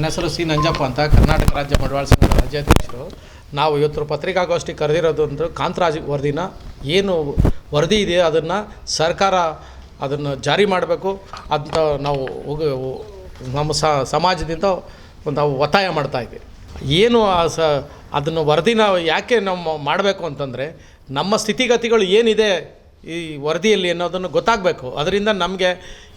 ನನ್ನ ಹೆಸರು ಸಿ ನಂಜಪ್ಪ ಅಂತ ಕರ್ನಾಟಕ ರಾಜ್ಯ ಮಡವಾಳ ಸಂಘದ ರಾಜ್ಯಾಧ್ಯಕ್ಷರು ನಾವು ಇವತ್ತು ಪತ್ರಿಕಾಗೋಷ್ಠಿ ಕರೆದಿರೋದು ಅಂದರೆ ಕಾಂತರಾಜ್ ವರದಿನ. ಏನು ವರದಿ ಇದೆ ಅದನ್ನು ಸರ್ಕಾರ ಅದನ್ನು ಜಾರಿ ಮಾಡಬೇಕು ಅಂತ ನಾವು ನಮ್ಮ ಸಮಾಜದಿಂದ ಒಂದು ಒತ್ತಾಯ ಮಾಡ್ತಾ ಇದ್ದೀವಿ ಏನು ಸ ಅದನ್ನು ವರದಿನ ಯಾಕೆ ನಾವು ಮಾಡಬೇಕು ಅಂತಂದರೆ ನಮ್ಮ ಸ್ಥಿತಿಗತಿಗಳು ಏನಿದೆ ಈ ವರದಿಯಲ್ಲಿ ಅನ್ನೋದನ್ನು ಗೊತ್ತಾಗಬೇಕು. ಅದರಿಂದ ನಮಗೆ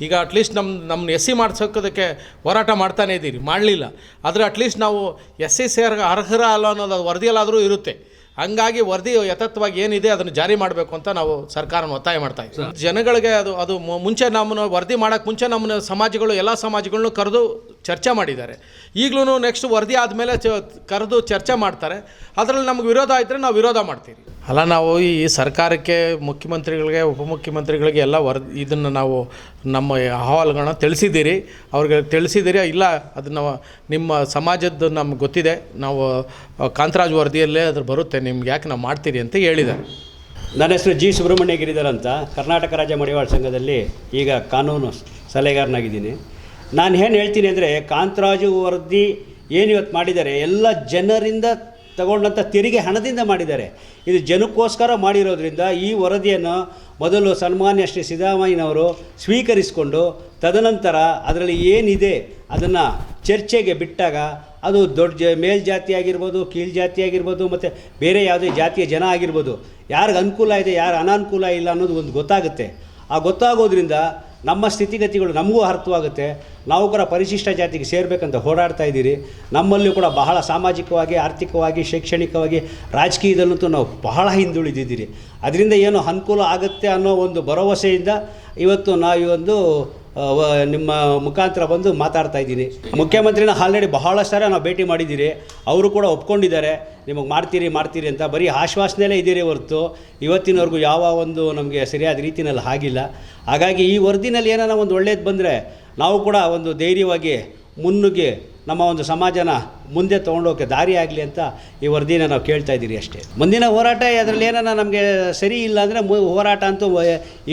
ಈಗ ಅಟ್ಲೀಸ್ಟ್ ನಮ್ಮ ನಮ್ಮನ್ನ ಎಸ್ ಸಿ ಮಾಡಿಸೋಕೋದಕ್ಕೆ ಹೋರಾಟ ಮಾಡ್ತಾನೇ ಇದ್ದೀರಿ ಮಾಡಲಿಲ್ಲ. ಆದರೆ ಅಟ್ಲೀಸ್ಟ್ ನಾವು ಎಸ್ ಸಿ ಸೇರ್ ಅರ್ಹರ ಅಲ್ಲ ಅನ್ನೋದು ಅದು ವರದಿಯಲ್ಲಾದರೂ ಇರುತ್ತೆ. ಹಂಗಾಗಿ ವರದಿ ಯಥತ್ವಾಗಿ ಏನಿದೆ ಅದನ್ನು ಜಾರಿ ಮಾಡಬೇಕು ಅಂತ ನಾವು ಸರ್ಕಾರನ ಒತ್ತಾಯ ಮಾಡ್ತಾ ಇದ್ದೀವಿ. ಜನಗಳಿಗೆ ಅದು ಅದು ಮುಂಚೆ ನಮ್ಮನ್ನು ವರದಿ ಮಾಡೋಕ್ಕೆ ಮುಂಚೆ ನಮ್ಮನ್ನು ಸಮಾಜಗಳು ಎಲ್ಲ ಸಮಾಜಗಳನ್ನೂ ಕರೆದು ಚರ್ಚೆ ಮಾಡಿದ್ದಾರೆ. ಈಗಲೂ ನೆಕ್ಸ್ಟ್ ವರದಿ ಆದಮೇಲೆ ಚ ಕರೆದು ಚರ್ಚೆ ಮಾಡ್ತಾರೆ. ಅದರಲ್ಲಿ ನಮ್ಗೆ ವಿರೋಧ ಆಯ್ತರೆ ನಾವು ವಿರೋಧ ಮಾಡ್ತೀವಿ ಅಲ್ಲ, ನಾವು ಈ ಸರ್ಕಾರಕ್ಕೆ, ಮುಖ್ಯಮಂತ್ರಿಗಳಿಗೆ, ಉಪಮುಖ್ಯಮಂತ್ರಿಗಳಿಗೆ ಎಲ್ಲ ವರ್, ಇದನ್ನು ನಾವು ನಮ್ಮ ಅಹವಾಲುಗಳನ್ನ ತಿಳಿಸಿದ್ದೀರಿ. ಅವ್ರಿಗೆ ತಿಳಿಸಿದ್ದೀರಿ? ಇಲ್ಲ ಅದನ್ನು ನಿಮ್ಮ ಸಮಾಜದ್ದು ನಮ್ಗೆ ಗೊತ್ತಿದೆ. ನಾವು ಕಾಂತರಾಜ್ ವರದಿಯಲ್ಲೇ ಅದ್ರ ಬರುತ್ತೆ. ನಿಮ್ಗೆ ಯಾಕೆ ನಾವು ಮಾಡ್ತೀರಿ ಅಂತ ಹೇಳಿದ್ದಾರೆ ನನ್ನ ಹೆಸರು ಜಿ. ಸುಬ್ರಹ್ಮಣ್ಯ ಗಿರಿಧರ್ ಅಂತ. ಕರ್ನಾಟಕ ರಾಜ್ಯ ಮಡಿವಾಳ ಸಂಘದಲ್ಲಿ ಈಗ ಕಾನೂನು ಸಲಹೆಗಾರನಾಗಿದ್ದೀನಿ. ನಾನು ಏನು ಹೇಳ್ತೀನಿ ಅಂದರೆ, ಕಾಂತರಾಜು ವರದಿ ಏನು ಇವತ್ತು ಮಾಡಿದ್ದಾರೆ, ಎಲ್ಲ ಜನರಿಂದ ತಗೊಂಡಂಥ ತೆರಿಗೆ ಹಣದಿಂದ ಮಾಡಿದ್ದಾರೆ. ಇದು ಜನಕ್ಕೋಸ್ಕರ ಮಾಡಿರೋದ್ರಿಂದ ಈ ವರದಿಯನ್ನು ಮೊದಲು ಸನ್ಮಾನ್ಯ ಶ್ರೀ ಸಿದ್ದರಾಮಯ್ಯನವರು ಸ್ವೀಕರಿಸಿಕೊಂಡು ತದನಂತರ ಅದರಲ್ಲಿ ಏನಿದೆ ಅದನ್ನು ಚರ್ಚೆಗೆ ಬಿಟ್ಟಾಗ ಅದು ದೊಡ್ಡ ಜ ಮೇಲ್ಜಾತಿ ಆಗಿರ್ಬೋದು ಕೀಳ್ಜಾತಿ ಆಗಿರ್ಬೋದು, ಮತ್ತು ಬೇರೆ ಯಾವುದೇ ಜಾತಿಯ ಜನ ಆಗಿರ್ಬೋದು, ಯಾರಿಗೆ ಅನುಕೂಲ ಇದೆ, ಯಾರು ಅನಾನುಕೂಲ ಇಲ್ಲ ಅನ್ನೋದು ಒಂದು ಗೊತ್ತಾಗುತ್ತೆ. ಆ ಗೊತ್ತಾಗೋದ್ರಿಂದ ನಮ್ಮ ಸ್ಥಿತಿಗತಿಗಳು ನಮಗೂ ಅರ್ಥವಾಗುತ್ತೆ. ನಾವು ಕೂಡ ಪರಿಶಿಷ್ಟ ಜಾತಿಗೆ ಸೇರಬೇಕಂತ ಹೋರಾಡ್ತಾ ಇದ್ದೀರಿ. ನಮ್ಮಲ್ಲೂ ಕೂಡ ಬಹಳ ಸಾಮಾಜಿಕವಾಗಿ, ಆರ್ಥಿಕವಾಗಿ, ಶೈಕ್ಷಣಿಕವಾಗಿ, ರಾಜಕೀಯದಲ್ಲಂತೂ ನಾವು ಬಹಳ ಹಿಂದುಳಿದಿದ್ದೀರಿ. ಅದರಿಂದ ಏನು ಅನುಕೂಲ ಆಗುತ್ತೆ ಅನ್ನೋ ಒಂದು ಭರವಸೆಯಿಂದ ಇವತ್ತು ನಾವು ಒಂದು ನಿಮ್ಮ ಮುಖಾಂತರ ಬಂದು ಮಾತಾಡ್ತಾ ಇದ್ದೀನಿ. ಮುಖ್ಯಮಂತ್ರಿನ ಆಲ್ರೆಡಿ ಬಹಳ ಸಾರ ನಾವು ಭೇಟಿ ಮಾಡಿದ್ದೀರಿ. ಅವರು ಕೂಡ ಒಪ್ಕೊಂಡಿದ್ದಾರೆ. ನಿಮಗೆ ಮಾಡ್ತೀರಿ ಮಾಡ್ತೀರಿ ಅಂತ ಬರೀ ಆಶ್ವಾಸನೆಯಲ್ಲೇ ಇದ್ದೀರಿ ಹೊರತು ಇವತ್ತಿನವರೆಗೂ ಯಾವ ಒಂದು ನಮಗೆ ಸರಿಯಾದ ರೀತಿಯಲ್ಲಿ ಆಗಿಲ್ಲ. ಹಾಗಾಗಿ ಈ ವರದಿನಲ್ಲಿ ಏನಾರ ಒಂದು ಒಳ್ಳೇದು ಬಂದರೆ ನಾವು ಕೂಡ ಒಂದು ಧೈರ್ಯವಾಗಿ ಮುನ್ನುಗ್ಗಿ ನಮ್ಮ ಒಂದು ಸಮಾಜನ ಮುಂದೆ ತೊಗೊಂಡೋಗೋಕ್ಕೆ ದಾರಿ ಆಗಲಿ ಅಂತ ಈ ವರದಿನ ನಾವು ಕೇಳ್ತಾ ಇದ್ದೀರಿ ಅಷ್ಟೇ. ಮುಂದಿನ ಹೋರಾಟ ಅದರಲ್ಲಿ ಏನಾರ ನಮಗೆ ಸರಿ ಇಲ್ಲ ಅಂದರೆ ಹೋರಾಟ ಅಂತೂ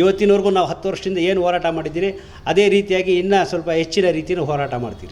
ಇವತ್ತಿನವರೆಗೂ ನಾವು ಹತ್ತು ವರ್ಷದಿಂದ ಏನು ಹೋರಾಟ ಮಾಡಿದ್ದೀರಿ, ಅದೇ ರೀತಿಯಾಗಿ ಇನ್ನೂ ಸ್ವಲ್ಪ ಹೆಚ್ಚಿನ ರೀತಿಯ ಹೋರಾಟ ಮಾಡ್ತೀರಿ.